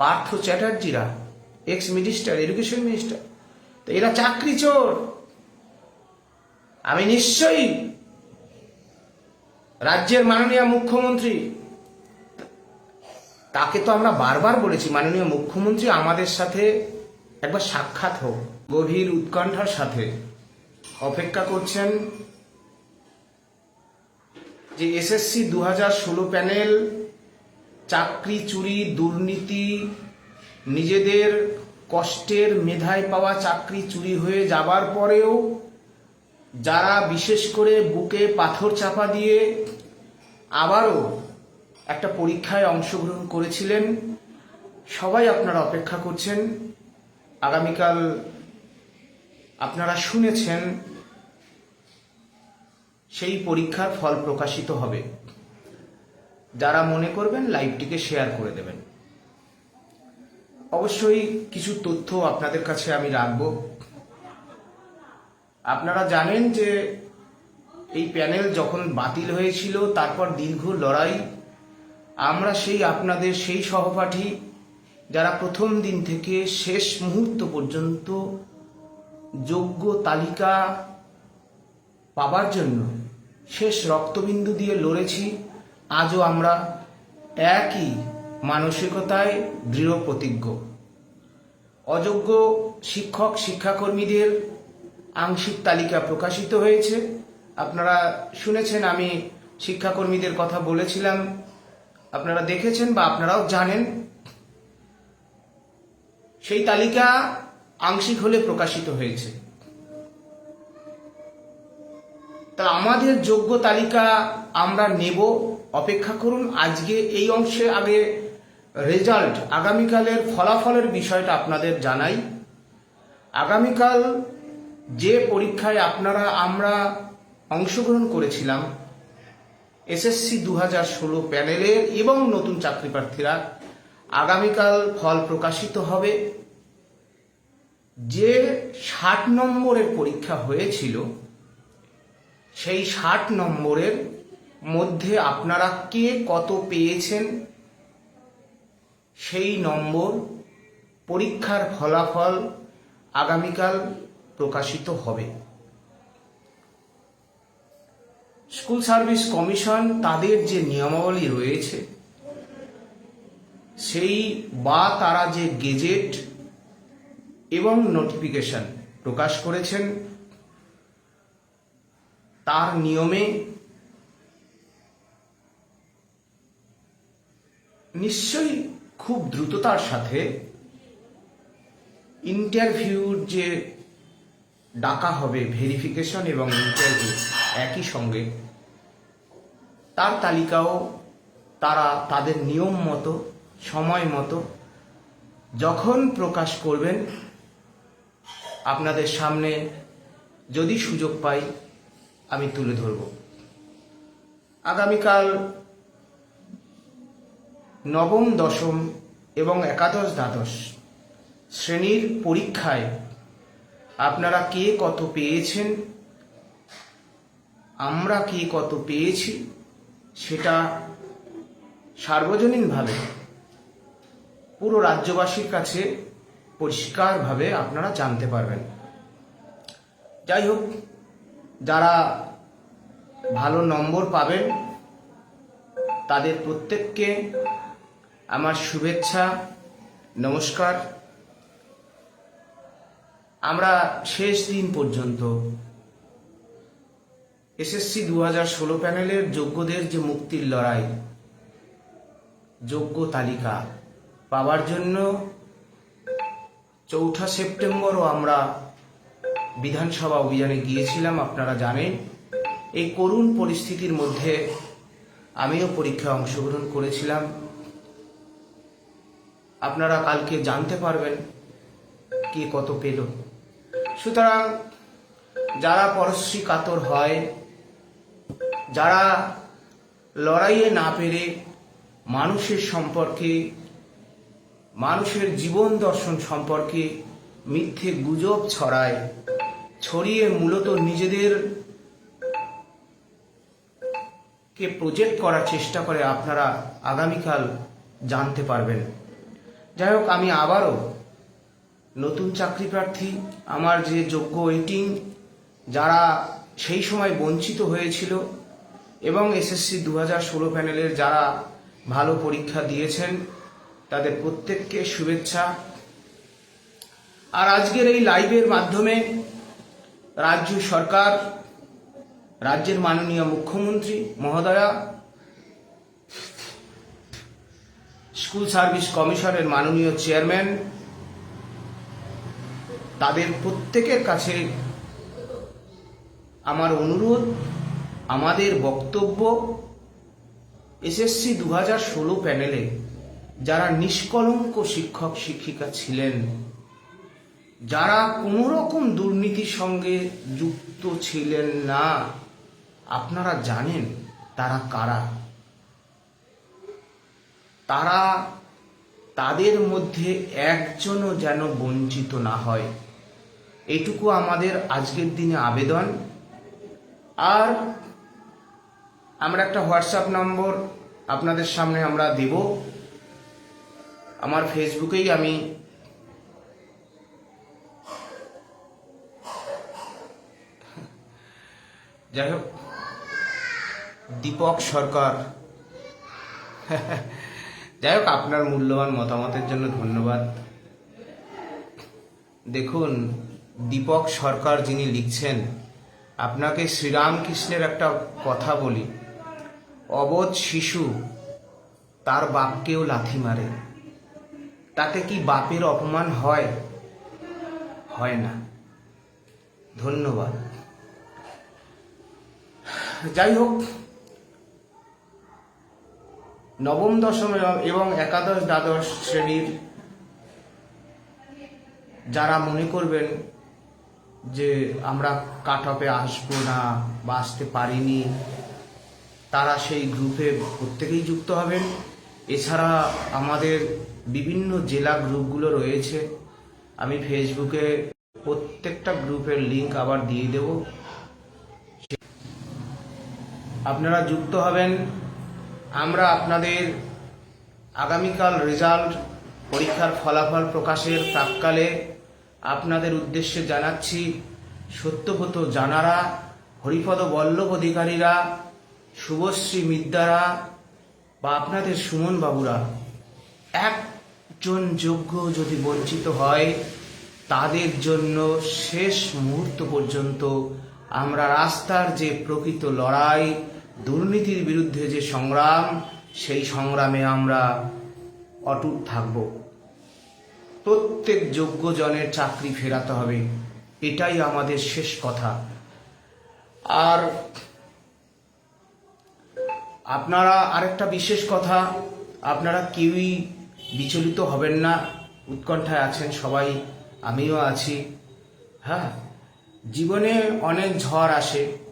পার্থ চ্যাটার্জিরা ex minister education minister তো এরা চাকরি চোর। আমি নিশ্চয়ই রাজ্যের মাননীয় মুখ্যমন্ত্রী, তাকে তো আমরা বারবার বলেছি, মাননীয় মুখ্যমন্ত্রী আমাদের সাথে একবার সাক্ষাৎ হোক। গভীর উৎকণ্ঠার সাথে অপেক্ষা করছেন যে এসএসসি দু হাজার ষোলো প্যানেল চাকরি, চুরি, দুর্নীতি, নিজেদের কষ্টের মেধায় পাওয়া চাকরি, চুরি হয়ে যাবার পরেও যারা বিশেষ করে বুকে পাথর চাপা দিয়ে আবারও একটা পরীক্ষায় অংশগ্রহণ করেছিলেন, সবাই আপনারা অপেক্ষা করছেন। আগামীকাল আপনারা শুনেছেন, সেই পরীক্ষার ফল প্রকাশিত হবে। যারা মনে করবেন লাইভটিকে শেয়ার করে দেবেন। অবশ্যই কিছু তথ্য আপনাদের কাছে আমি রাখব। আপনারা জানেন যে এই প্যানেল যখন বাতিল হয়েছিল, তারপর দীর্ঘ লড়াই, আমরা সেই আপনাদের সেই সহপাঠী যারা প্রথম দিন থেকে শেষ মুহূর্ত পর্যন্ত যোগ্য তালিকা পাবার জন্য শেষ রক্তবিন্দু দিয়ে লড়েছি আজও আমরা একই মানসিকতায় দৃঢ় প্রতিজ্ঞ। অযোগ্য শিক্ষক, শিক্ষাকর্মীদের আংশিক তালিকা প্রকাশিত হয়েছে। আপনারা শুনেছেন, আমি শিক্ষাকর্মীদের কথা বলেছিলাম। আপনারা দেখেছেন বা আপনারাও জানেন, সেই তালিকা আংশিক হলে প্রকাশিত হয়েছে। তা আমাদের যোগ্য তালিকা আমরা নেব অপেক্ষা করুন, আজকে এই অংশে আগে রেজাল্ট আগামীকালের ফলাফলের বিষয়টা আপনাদের জানাই। আগামীকাল যে পরীক্ষায় আপনারা, আমরা অংশগ্রহণ করেছিলাম, এসএসসি দু হাজার ষোলো প্যানেলের এবং নতুন চাকরি প্রার্থীরা, আগামীকাল ফল প্রকাশিত হবে। যে ষাট নম্বরের পরীক্ষা হয়েছিল, সেই ষাট নম্বরের মধ্যে আপনারা কে কত পেয়েছেন? সেই নম্বর পরীক্ষার ফলাফল আগামীকাল প্রকাশিত হবে। স্কুল সার্ভিস কমিশন তাদের যে নিয়মাবলী রয়েছে, সেই বা তারা যে গেজেট এবং নোটিফিকেশন প্রকাশ করেছেন, তার নিয়মে নিশ্চয়ই খুব দ্রুততার সাথে ইন্টারভিউর যে ডাকা হবে ভেরিফিকেশন এবং ইন্টারভিউ একই সঙ্গে, তার তালিকাও তারা তাদের নিয়ম মতো, সময় মতো যখন প্রকাশ করবেন, আপনাদের সামনে যদি সুযোগ পাই, আমি তুলে ধরব। আগামীকাল নবম, দশম এবং একাদশ দ্বাদশ শ্রেণির পরীক্ষায় আপনারা কে কত পেয়েছেন? আমরা কে কত পেয়েছি? সেটা সার্বজনীনভাবে, পুরো রাজ্যবাসীর কাছে পরিষ্কারভাবে আপনারা জানতে পারবেন। যাই হোক, যারা ভালো নম্বর পাবেন, তাদের প্রত্যেককে আমার শুভেচ্ছা, নমস্কার। আমরা শেষ দিন পর্যন্ত এসএসসি দু হাজার ষোলো প্যানেলের যোগ্যদের যে মুক্তির লড়াই, যোগ্য তালিকা পাওয়ার জন্য চৌঠা সেপ্টেম্বরও আমরা বিধানসভা অভিযানে গিয়েছিলাম, আপনারা জানেন। এই করুণ পরিস্থিতির মধ্যে আমিও পরীক্ষায় অংশগ্রহণ করেছিলাম। আপনারা কালকে জানতে পারবেন কে কত পেল। সুতরাং যারা পরশ্রী কাতর হয়, যারা লড়াইয়ে না পেরে মানুষের সম্পর্কে, মানুষের জীবন দর্শন সম্পর্কে মিথ্যে গুজব ছড়ায়, ছড়িয়ে মূলত নিজেদের কে প্রজেক্ট করার চেষ্টা করে, আপনারা আগামীকাল জানতে পারবেন। যাই হোক আমি আবারও নতুন চাকরি প্রার্থী, আমার যে যোগ্য ওয়েটিং যারা সেই সময় বঞ্চিত হয়েছিল এবং এসএসসি দু হাজার ষোলো প্যানেলের যারা ভালো পরীক্ষা দিয়েছেন, তাদের প্রত্যেককে শুভেচ্ছা। আর আজকের এই লাইভের মাধ্যমে রাজ্য সরকার, রাজ্যের মাননীয় মুখ্যমন্ত্রী মহোদয়া স্কুল সার্ভিস কমিশনের মাননীয় চেয়ারম্যান, তাদের প্রত্যেকের কাছে আমার অনুরোধ, আমাদের বক্তব্য এসএসসি দু হাজার ষোলো প্যানেলে যারা নিষ্কলঙ্ক শিক্ষক, শিক্ষিকা ছিলেন, যারা কোনো রকম দুর্নীতির সঙ্গে যুক্ত ছিলেন না, আপনারা জানেন তারা কারা? তারা তাদের মধ্যে একজনও যেন বঞ্চিত না হয়। এটুকু আমাদের আজকের দিনে আবেদন। আর আমরা একটা হোয়াটসঅ্যাপ নম্বর আপনাদের সামনে আমরা দেব। আমার ফেসবুকেই আমি যাই হোক, দীপক সরকার। যাই হোক, আপনার মূল্যবান মতামতের জন্য ধন্যবাদ। দেখুন, দীপক সরকার যিনি লিখছেন, আপনাকে শ্রীরামকৃষ্ণের একটা কথা বলি। অবোধ শিশু তার বাপকেও লাথি মারে। তাতে কি বাপের অপমান হয়? হয় না। ধন্যবাদ। যাই হোক নবম দশম এবং একাদশ দ্বাদশ শ্রেণির যারা মনে করবেন যে আমরা কাট অফে আসব না বা আসতে পারিনি, তারা সেই গ্রুপে প্রত্যেকেই যুক্ত হবেন। এছাড়া আমাদের বিভিন্ন জেলা গ্রুপগুলো রয়েছে। আমি ফেসবুকে প্রত্যেকটা গ্রুপের লিংক আবার দিয়ে দেব। আপনারা যুক্ত হবেন। আমরা আপনাদের আগামীকাল রেজাল্ট পরীক্ষার ফলাফল প্রকাশের প্রাককালে আপনাদের উদ্দেশ্যে জানাচ্ছি, সত্যব্রত জানারা, হরিপদ বল্লভ অধিকারীরা, শুভশ্রী মিদ্যারা বা আপনাদের সুমন বাবুরা, একজন যোগ্য যদি বঞ্চিত হয়, তাদের জন্য শেষ মুহূর্ত পর্যন্ত আমরা রাস্তার যে প্রকৃত লড়াই দুর্নীতির বিরুদ্ধে যে সংগ্রাম, সেই সংগ্রামে আমরা অটুট থাকব। প্রত্যেক যোগ্যজনের চাকরি ফেরাতে হবে, এটাই আমাদের শেষ কথা। আর আপনারা আরেকটা বিশেষ কথা, আপনারা কেউই বিচলিত হবেন না, উৎকণ্ঠায় আছেন সবাই, আমিও আছি। হ্যাঁ জীবনে অনেক ঝড় আসে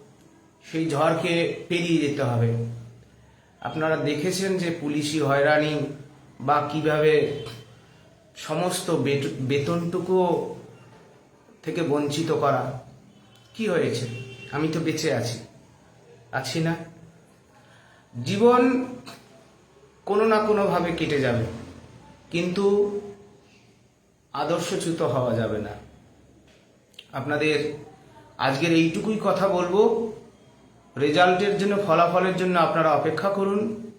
সেই ঝড়কে পেরিয়ে যেতে হবে। আপনারা দেখেছেন যে পুলিশি হয়রানি বা কীভাবে সমস্ত বেত- বেতনটুকু থেকে বঞ্চিত করা। কি হয়েছে? আমি তো বেঁচে আছি। আছি না। জীবন কোনো না কোনোভাবে কেটে যাবে। কিন্তু আদর্শচ্যুত হওয়া যাবে না। আপনাদের আজকের এইটুকুই কথা বলব। রেজাল্টের জন্য, ফলাফলের জন্য আপনারা অপেক্ষা করুন।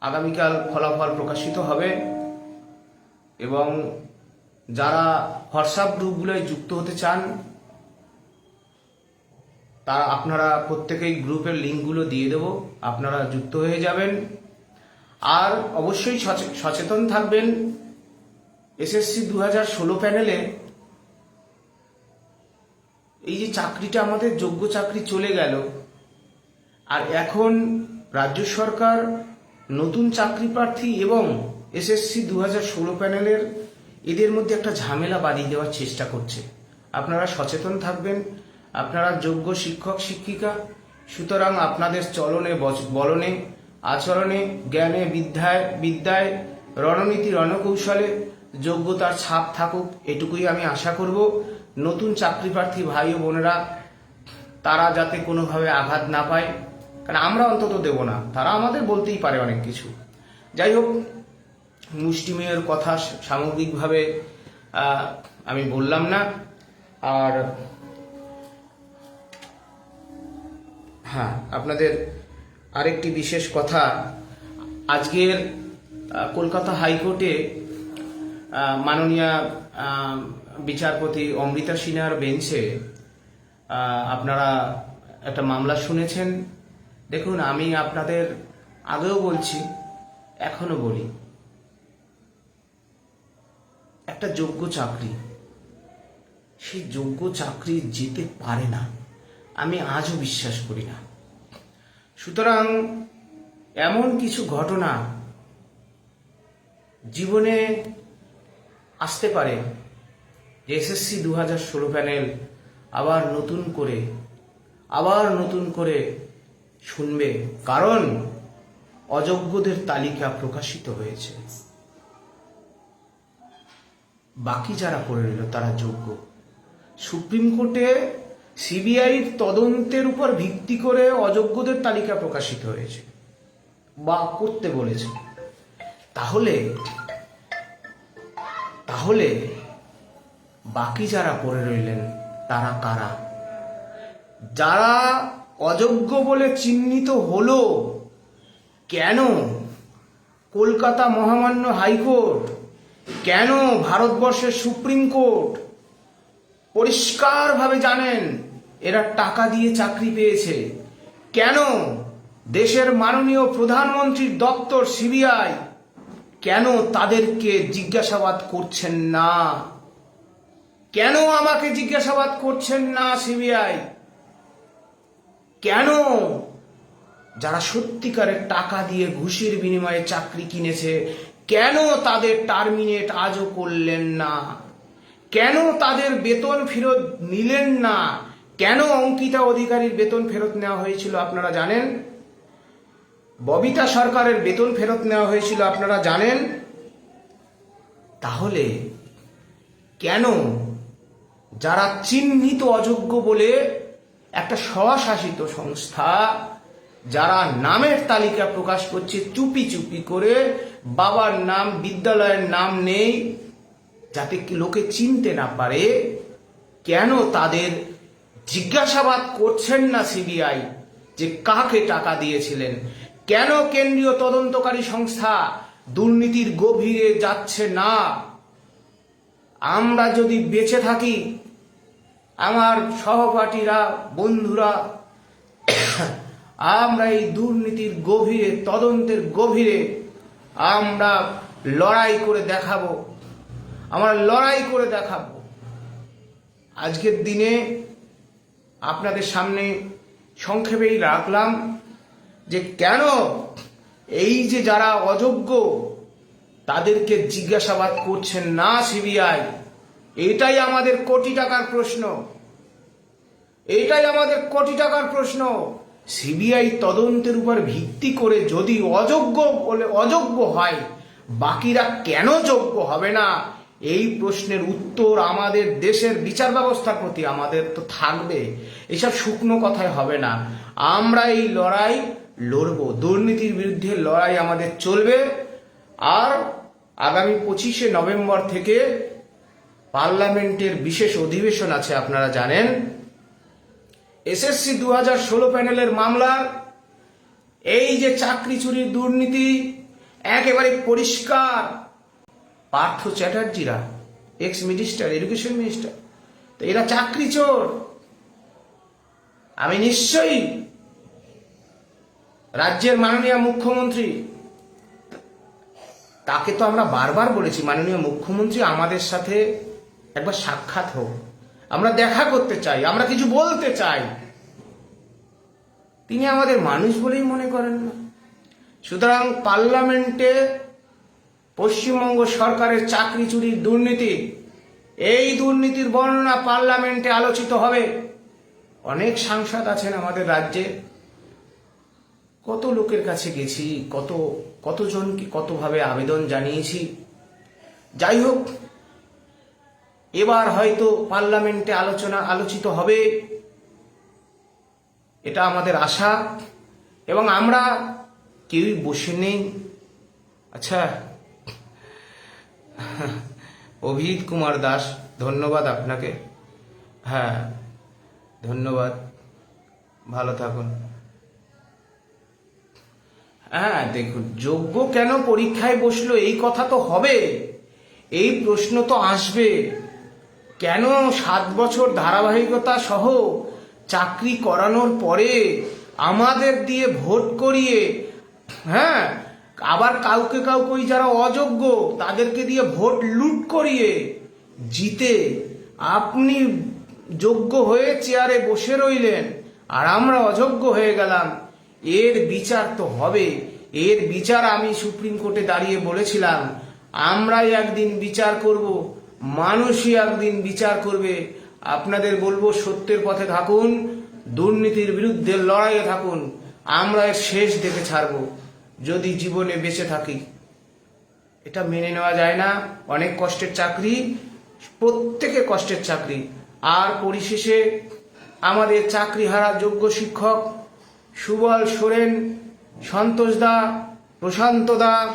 আগামীকাল ফলাফল প্রকাশিত হবে এবং যারা হোয়াটসঅ্যাপ গ্রুপগুলোয় যুক্ত হতে চান, তারা আপনারা প্রত্যেকেই গ্রুপের লিঙ্কগুলো দিয়ে দেবো। আপনারা যুক্ত হয়ে যাবেন। আর অবশ্যই সচে- সচেতন থাকবেন। এসএসসি দু হাজার ষোলো প্যানেলে এই যে চাকরিটা আমাদের যোগ্য চাকরি চলে গেল আর এখন রাজ্য সরকার নতুন চাকরি প্রার্থী এবং এসএসসি দু হাজার ষোলো প্যানেলের এদের মধ্যে একটা ঝামেলা বাড়িয়ে দেওয়ার চেষ্টা করছে। আপনারা সচেতন থাকবেন, আপনারা যোগ্য শিক্ষক, শিক্ষিকা, সুতরাং আপনাদের চলনে বলনে, আচরণে, জ্ঞানে, বিদ্যায় বিদ্যায়, রণনীতি, রণকৌশলে যোগ্যতার ছাপ থাকুক, এটুকুই আমি আশা করব। নতুন চাকরি প্রার্থী ভাই ও বোনেরা, তারা যাতে কোনোভাবে আঘাত না পায় কারণ আমরা অন্তত দেব না। তারা আমাদের বলতেই পারে অনেক কিছু। যাই হোক, মুষ্টিমেয়ের কথা সামগ্রিকভাবে আমি বললাম না। আর হ্যাঁ আপনাদের আরেকটি বিশেষ কথা। আজকের কলকাতা হাইকোর্টে মাননীয় বিচারপতি অমৃতা সিনহার বেঞ্চে আপনারা একটা মামলা শুনেছেন। দেখুন, আমি আপনাদের আগেও বলছি এখনও বলি। একটা যোগ্য চাকরি সেই যোগ্য চাকরি যেতে পারে না। আমি আজও বিশ্বাস করি না। সুতরাং, এমন কিছু ঘটনা জীবনে আসতে পারে, যে এসএসসি দু হাজার ষোলো প্যানেল আবার নতুন করে, আবার নতুন করে শুনবে, কারণ অযোগ্যদের তালিকা প্রকাশিত হয়েছে। বাকি যারা করে রইল, তারা যোগ্য। সুপ্রিম কোর্টে সিবিআইর তদন্তের উপর ভিত্তি করে অযোগ্যদের তালিকা প্রকাশিত হয়েছে, বা করতে বলেছে। তাহলে তাহলে বাকি যারা পড়ে রইলেন, তারা কারা? যারা অযোগ্য বলে চিহ্নিত হলো। কেন? কলকাতা মহামান্য হাইকোর্ট। কেন ভারতবর্ষের সুপ্রিম কোর্ট? পরিষ্কারভাবে জানেন, এরা টাকা দিয়ে চাকরি পেয়েছে। কেন? দেশের মাননীয় প্রধানমন্ত্রীর দপ্তর সিবিআই কেন তাদেরকে জিজ্ঞাসাবাদ করছেন না? কেন আমাকে জিজ্ঞাসাবাদ করছেন না সিবিআই? কেন? যারা সত্যিকারের টাকা দিয়ে ঘুষের বিনিময়ে চাকরি কিনেছে, কেন তাদের টার্মিনেট আজও করলেন না? কেন তাদের বেতন ফেরত নিলেন না? কেন অঙ্কিতা অধিকারীর বেতন ফেরত নেওয়া হয়েছিল আপনারা জানেন? ববিতা সরকারের বেতন ফেরত নেওয়া হয়েছিল আপনারা জানেন? তাহলে কেন যারা চিহ্নিত অযোগ্য বলে একটা স্বশাসিত সংস্থা, যারা নামের তালিকা প্রকাশ করছে চুপি চুপি করে, বাবার নাম, বিদ্যালয়ের নাম নেই, যাতে লোকে চিনতে না পারে, কেন তাদের জিজ্ঞাসাবাদ করছেন না সিবিআই যে কাকে টাকা দিয়েছিলেন? কেন কেন্দ্রীয় তদন্তকারী সংস্থা দুর্নীতির গভীরে যাচ্ছে না? আমরা যদি বেঁচে থাকি আমার সহপাঠীরা, বন্ধুরা, আমরা এই দুর্নীতির গভীরে, তদন্তের গভীরে আমরা লড়াই করে দেখাবো। আমরা লড়াই করে দেখাবো। আজকের দিনে আপনাদের সামনে সংক্ষেপেই রাখলাম যে কেন এই যে যারা অযোগ্য, তাদেরকে জিজ্ঞাসাবাদ করছেন না সিবিআই। এটাই আমাদের কোটি টাকার প্রশ্ন। এটাই আমাদের কোটি টাকার প্রশ্ন। সিবিআই তদন্তের উপর ভিত্তি করে যদি অযোগ্য বলে অযোগ্য হয়, বাকিরা কেন যোগ্য হবে না? এই প্রশ্নের উত্তর আমাদের দেশের বিচার ব্যবস্থার প্রতি আমাদের তো থাকবে। এসব শুকনো কথায় হবে না। আমরা এই লড়াই লড়ব। দুর্নীতির বিরুদ্ধে লড়াই আমাদের চলবে। আর আগামী পঁচিশে নভেম্বর থেকে পার্লামেন্টের বিশেষ অধিবেশন আছে, আপনারা জানেন। এসএসসি দু হাজার ষোলো প্যানেলের মামলা এই যে চাকরি চুরির দুর্নীতি, একেবারে পরিষ্কার। পার্থ চ্যাটার্জিরা এক্স মিনিস্টার এডুকেশন মিনিস্টার তো এরা চাকরি চোর। আমি নিশ্চয়ই রাজ্যের মাননীয় মুখ্যমন্ত্রী, তাকে তো আমরা বারবার বলেছি, মাননীয় মুখ্যমন্ত্রী আমাদের সাথে একবার সাক্ষাৎ হোক। আমরা দেখা করতে চাই, আমরা কিছু বলতে চাই। তিনি আমাদের মানুষ বলেই মনে করেন না। সুতরাং পার্লামেন্টে পশ্চিমবঙ্গ সরকারের চাকরি চুরির দুর্নীতি, এই দুর্নীতির বর্ণনা পার্লামেন্টে আলোচিত হবে। অনেক সাংসদ আছেন আমাদের রাজ্যে। কত লোকের কাছে গেছি, কত, কতজনকে কতভাবে আবেদন জানিয়েছি। যাই হোক এবার হয়তো পার্লামেন্টে আলোচনা আলোচিত হবে। এটা আমাদের আশা। এবং আমরা কেউই বসে নেই। আচ্ছা অভিজিৎ কুমার দাস, ধন্যবাদ আপনাকে। হ্যাঁ ধন্যবাদ। ভালো থাকুন। হ্যাঁ দেখুন, যোগ্য কেন পরীক্ষায় বসল এই কথা তো হবে। এই প্রশ্ন তো আসবে। কেন সাত বছর ধারাবাহিকতা সহ চাকরি করানোর পরে আমাদের দিয়ে ভোট করিয়ে হ্যাঁ আবার কাউকে কাউকে যারা অযোগ্য তাদেরকে দিয়ে ভোট লুট করিয়ে জিতে আপনি যোগ্য হয়ে চেয়ারে বসে রইলেন আর আমরা অযোগ্য হয়ে গেলাম। এর বিচার তো হবে। এর বিচার আমি সুপ্রিম কোর্টে দাঁড়িয়ে বলেছিলাম। আমরাই একদিন বিচার করব। মানুষই একদিন বিচার করবে। আপনাদের বলব, সত্যের পথে থাকুন, দুর্নীতির বিরুদ্ধে লড়াইয়ে থাকুন, আমরা এর শেষ দেখে ছাড়বো, যদি জীবনে বেঁচে থাকি। এটা মেনে নেওয়া যায় না। অনেক কষ্টের চাকরি প্রত্যেকে কষ্টের চাকরি। আর পরিশেষে, আমাদের চাকরি হারা যোগ্য শিক্ষক সুবল সোরেন, সন্তোষ দা, প্রশান্ত দা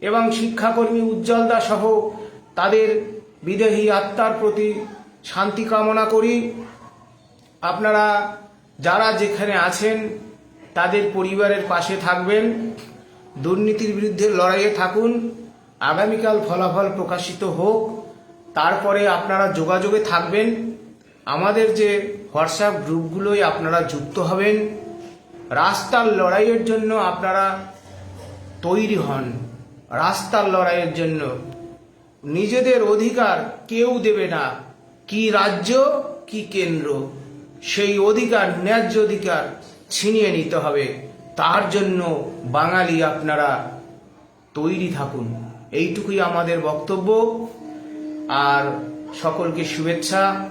এবং শিক্ষাকর্মী উজ্জ্বল দা সহ তাদের বিদেহী আত্মার প্রতি শান্তি কামনা করি। আপনারা যারা যেখানে আছেন, তাদের পরিবারের পাশে থাকবেন। দুর্নীতির বিরুদ্ধে লড়াইয়ে থাকুন। আগামীকাল ফলাফল প্রকাশিত হোক। তারপরে আপনারা যোগাযোগে থাকবেন। আমাদের যে হোয়াটসঅ্যাপ গ্রুপগুলোয় আপনারা যুক্ত হবেন, রাস্তার লড়াইয়ের জন্য আপনারা তৈরি হন। রাস্তার লড়াইয়ের জন্য নিজেদের অধিকার কেউ দেবে না। কি রাজ্য, কি কেন্দ্র। সেই অধিকার, ন্যায্য অধিকার ছিনিয়ে নিতে হবে। তার জন্য বাঙালি আপনারা তৈরি থাকুন। এইটুকুই আমাদের বক্তব্য। আর সকলকে শুভেচ্ছা।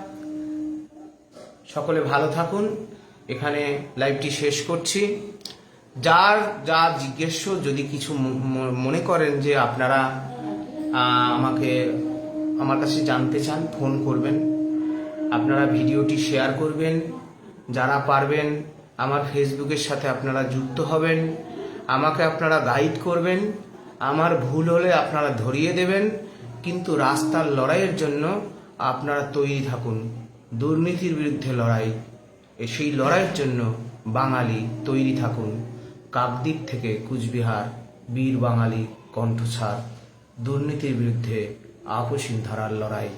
সকলে ভালো থাকুন। এখানে লাইভটি শেষ করছি। যার, যা জিজ্ঞেস, যদি কিছু মনে করেন যে আপনারা আমাকে আমার কাছে জানতে চান, ফোন করবেন। আপনারা ভিডিওটি শেয়ার করবেন। যারা পারবেন আমার ফেসবুকের সাথে আপনারা যুক্ত হবেন। আমাকে আপনারা গাইড করবেন। আমার ভুল হলে আপনারা ধরিয়ে দেবেন। কিন্তু রাস্তার লড়াইয়ের জন্য আপনারা তৈরি থাকুন। দুর্নীতির বিরুদ্ধে লড়াই। সেই লড়াইয়ের জন্য বাঙালি তৈরি থাকুন। কাকদ্বীপ থেকে কুচবিহার, বীর বাঙালি কণ্ঠছাড় দুর্নীতির বিরুদ্ধে আপসীন ধারার লড়াই।